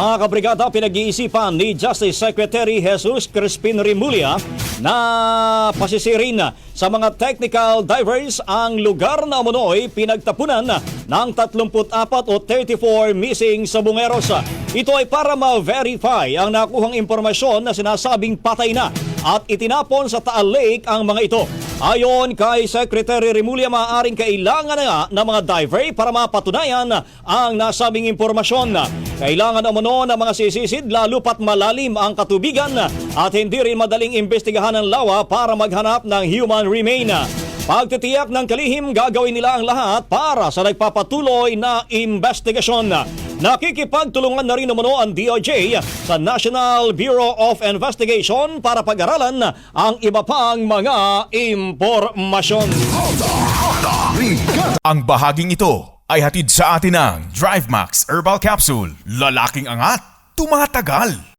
Mga kabrigada, pinag-iisipan ni Justice Secretary Jesus Crispin Rimulya na pasisirin sa mga technical divers ang lugar na umunoy pinagtapunan ng 34 o 34 missing sa Bungeros. Ito ay para ma-verify ang nakuhang impormasyon na sinasabing patay na at itinapon sa Taal Lake ang mga ito. Ayon kay Secretary Rimulya, maaaring kailangan na nga ng mga diver para mapatunayan ang nasabing impormasyon. Kailangan umano ng mga sisisid lalo pat malalim ang katubigan at hindi rin madaling imbestigahan ng lawa para maghanap ng human remain. Pagtitiyak ng kalihim, gagawin nila ang lahat para sa nagpapatuloy na investigasyon. Nakikipagtulungan na rin umano ang DOJ sa National Bureau of Investigation para pag-aralan ang iba pang mga impormasyon. Ang bahaging ito ay hatid sa atin ng DriveMax Herbal Capsule. Lalaking angat, tumatagal.